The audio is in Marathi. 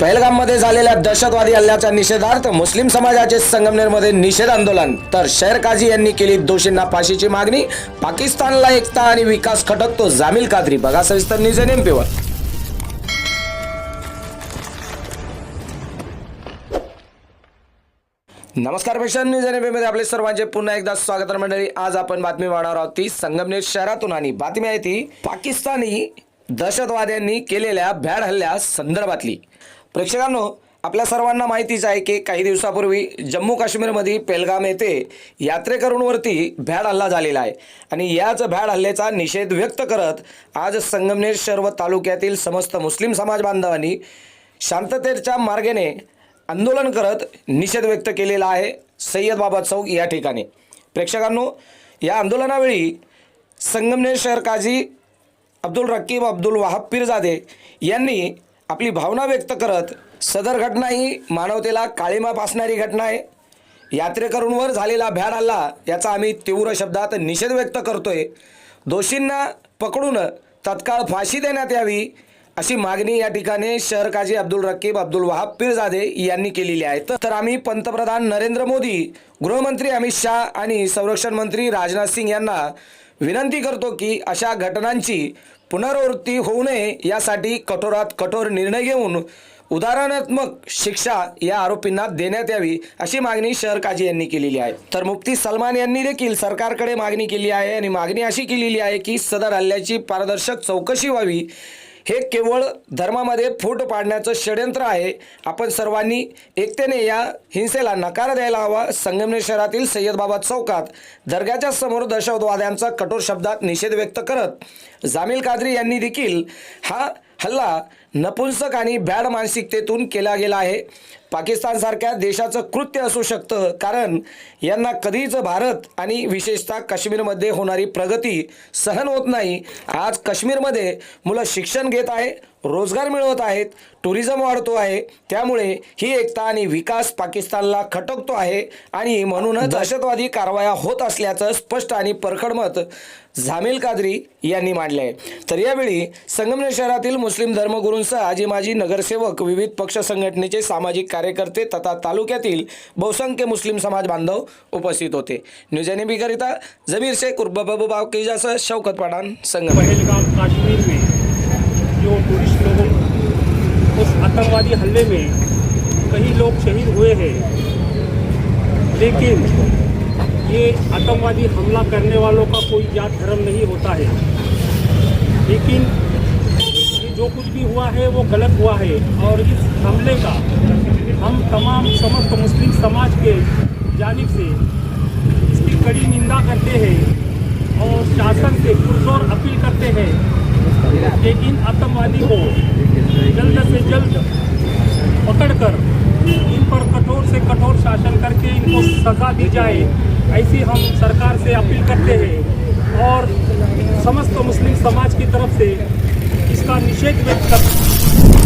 पहलगाममध्ये झालेल्या दहशतवादी हल्ल्याच्या निषेधार्थ मुस्लिम समाजाचे संगमनेरमध्ये निषेध आंदोलन. तर शहर काझी यांनी केली दोषींना फाशीची मागणी. पाकिस्तानला एकता आणि विकास खटकतो जामील कादरी. बघा सविस्तर न्यूज एन एमपीवर नमस्कार मिशन न्यूजमध्ये आपले सर्वांचे पुन्हा एकदा स्वागत मंडळी. आज आपण बातमी पाहणार आहोत ती संगमनेर शहरातून आणि बातमी आहे ती पाकिस्तानी दहशतवाद्यांनी केलेल्या भ्याड हल्ल्या संदर्भातली. प्रेक्षकांनो आपल्या सर्वांना माहितीच आहे की काही दिवसापूर्वी जम्मू काश्मीरमध्ये पेलगाम येथे यात्रेकरूंवरती भ्याड हल्ला झालेला आहे. आणि याच भ्याड हल्ल्याचा निषेध व्यक्त करत आज संगमनेर व तालुक्यातील समस्त मुस्लिम समाज बांधवांनी शांततेच्या मार्गाने आंदोलन करत निषेध व्यक्त केलेला आहे सय्यद बाबा चौक या ठिकाणी. प्रेक्षकांनो या आंदोलनावेळी संगमनेर शहर काझी अब्दुल रकीब अब्दुल वाहब पीरजादे यांनी आपली भावना व्यक्त करत सदर घटना ही मानवतेला काळीमा फासणारी घटना आहे. यात्रेकरूंवर झालेला भ्याड हल्ला याचा आम्ही तीव्र शब्दात निषेध व्यक्त करतोय. दोषींना पकडून तत्काळ फाशी देण्यात यावी अशी मागणी या ठिकाणी शहर काजी अब्दुल रकीब अब्दुल वहाब पीरजादे यांनी केलेली आहे. तर- तर आम्ही पंतप्रधान नरेंद्र मोदी गृहमंत्री अमित शहा आणि संरक्षण मंत्री राजनाथ सिंग यांना विनंती करतो की अशा घटनांची पुनरावृत्ती होऊ नये यासाठी कठोरात कठोर निर्णय घेऊन उदाहरणात्मक शिक्षा या आरोपींना देण्यात यावी अशी मागणी शहर काजी यांनी केलेली आहे. तर मुफ्ती सलमान यांनी देखील सरकारकडे मागणी केली आहे आणि मागणी अशी केलेली आहे की सदर हल्ल्याची पारदर्शक चौकशी व्हावी. हे केवळ धर्मामध्ये फूट पाडण्याचं षडयंत्र आहे. आपण सर्वांनी एकतेने या हिंसेला नकार द्यायला हवा. संगमनेर शहरातील सय्यद बाबा चौकात दर्ग्याच्या समोर दहशतवाद्यांचा कठोर शब्दात निषेध व्यक्त करत जामील कादरी यांनी देखील हा हल्ला नपुंसक आणि बॅड मानसिकतेतून केला गेला आहे. पाकिस्तानसारख्या देशाचं कृत्य असू शकतं कारण यांना कधीच भारत आणि विशेषतः काश्मीरमध्ये होणारी प्रगती सहन होत नाही. आज काश्मीरमध्ये मुलं शिक्षण घेत आहे रोजगार मिळवत आहेत टुरिझम वाढतो आहे. त्यामुळे ही एकता आणि विकास पाकिस्तानला खटकतो आहे आणि म्हणूनच दहशतवादी कारवाया होत असल्याचं स्पष्ट आणि परखड मत झामील कादरी यांनी मांडले आहे तर यावेळी संगमनेर शहरातील मुस्लिम धर्मगुरूंसह आजी माजी नगरसेवक विविध पक्ष संघटनेचे सामाजिक कार्यकर्ते तथा तालुक्यातील बहुसंख्य मुस्लिम समाज बांधव उपस्थित होते. न्यूज़ एन करिता जमीर शेख उर्फ़ बाबू बावकीजासह शौकत पठाण संगम. पहलगाम, कश्मीर में जो टूरिस्ट लोगों उस आतंकवादी हमले में कई लोग शहीद हुए हैं। लेकिन ये आतंकवादी हमला करने वालों का कोई जात धर्म नहीं होता है। लेकिन कुछ भी हुआ है, वो गलत हुआ है। और इस हमले का हम तमाम समस्त मुस्लिम समाज के जानब से इसकी कड़ी निंदा करते हैं और शासन से पुरजोर अपील करते हैं। कि इन आतंकवादी को जल्द से जल्द पकड़कर इन पर कठोर से कठोर शासन करके इनको सजा दी जाए, ऐसी हम सरकार से अपील करते हैं। और समस्त मुस्लिम समाज की तरफ़ से इसका निषेध व्यक्त कर